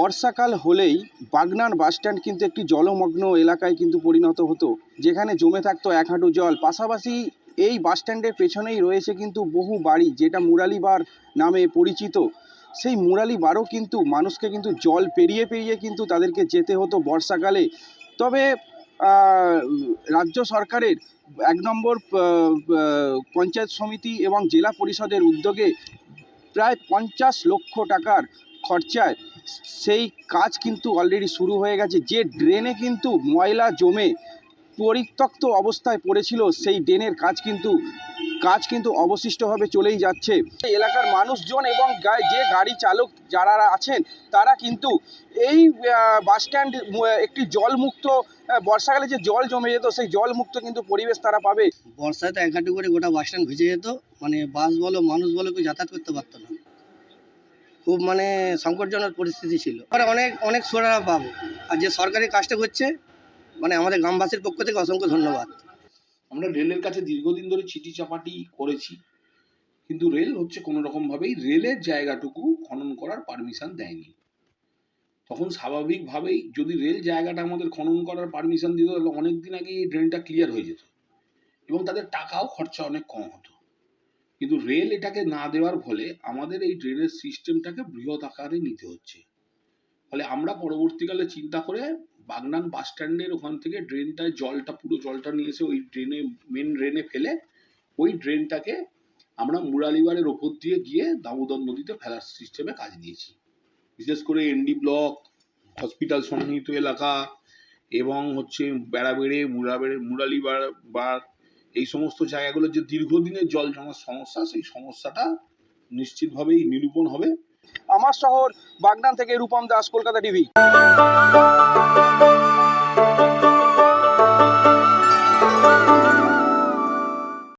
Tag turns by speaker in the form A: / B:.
A: বর্ষাকাল হলেই বাগনান বাসস্ট্যান্ড কিন্তু একটি জলমগ্ন এলাকায় কিন্তু পরিণত হতো, যেখানে জমে থাকতো এক হাঁটু জল। পাশাপাশি এই বাসস্ট্যান্ডের পেছনেই রয়েছে কিন্তু বহু বাড়ি, যেটা মুরালিবার নামে পরিচিত। সেই মুরালি বারও কিন্তু মানুষকে কিন্তু জল পেরিয়ে পেরিয়ে কিন্তু তাদেরকে যেতে হতো বর্ষাকালে। তবে রাজ্য সরকারের এক নম্বর পঞ্চায়েত সমিতি এবং জেলা পরিষদের উদ্যোগে প্রায় পঞ্চাশ লক্ষ টাকার খরচায় সেই কাজ কিন্তু অলরেডি শুরু হয়ে গেছে। যে ড্রেনে কিন্তু ময়লা জমে পরিত্যক্ত অবস্থায় পড়েছিল, সেই ড্রেনের কাজ কিন্তু কাজ কিন্তু অবশিষ্টভাবে চলেই যাচ্ছে। এলাকার মানুষজন এবং যে গাড়ি চালক যারা আছেন, তারা কিন্তু এই বাসস্ট্যান্ড একটি জলমুক্ত বর্ষাকালে যে জল জমে যেত, সেই জলমুক্ত কিন্তু পরিবেশ তারা পাবে।
B: বর্ষায় তো এক করে গোটা বাসস্ট্যান্ড ভিজে যেত। মানে বাস বলো, মানুষ বলো, কেউ যাতায়াত করতে পারতো না। খুব মানে সংকটজনক পরিস্থিতি ছিল। আর অনেক অনেক সুরাহা পাবো। আর যে সরকারি কাজটা করছে মানে আমাদের গ্রামবাসীর পক্ষ থেকে অসংখ্য ধন্যবাদ।
C: আমরা রেলের কাছে দীর্ঘদিন ধরে চিঠি চাপাটি করেছি। কিন্তু রেল হচ্ছে কোনো রকমভাবেই রেলের জায়গাটুকু খনন করার পারমিশন দেয়নি। তখন স্বাভাবিকভাবেই যদি রেল জায়গাটা আমাদের খনন করার পারমিশন দিত, তাহলে অনেক দিন আগে এই ড্রেনটা ক্লিয়ার হয়ে যেত। এবং তাদের টাকাও খরচা অনেক কম হতো। কিন্তু রেল এটাকে না দেওয়ার ফলে আমাদের এই ড্রেনের সিস্টেমটাকে বৃহৎ আকারে নিতে হচ্ছে। ফলে আমরা পরবর্তীকালে চিন্তা করে বাগনান বাস স্ট্যান্ডের ওখান থেকে ড্রেনটায় জলটা, পুরো জলটা নিয়ে এসে ওই ড্রেনে মেন ড্রেনে ফেলে ওই ড্রেনটাকে আমরা মুরালিবারের ওপর দিয়ে গিয়ে দামোদর নদীতে ফেলার সিস্টেমে কাজ দিয়েছি। বিশেষ করে এনডি ব্লক হসপিটাল সন্নিহিত এলাকা এবং হচ্ছে বেড়াবেড়ে, মুরাবেড়ে মুরালিবার বার এই সমস্ত জায়গাগুলো যে দীর্ঘদিনের জল জমার সমস্যা, সেই সমস্যাটা নিশ্চিতভাবেই নিরূপণ হবে।
A: আমার শহর বাগনান থেকে রূপম দাস, কলকাতা টিভি।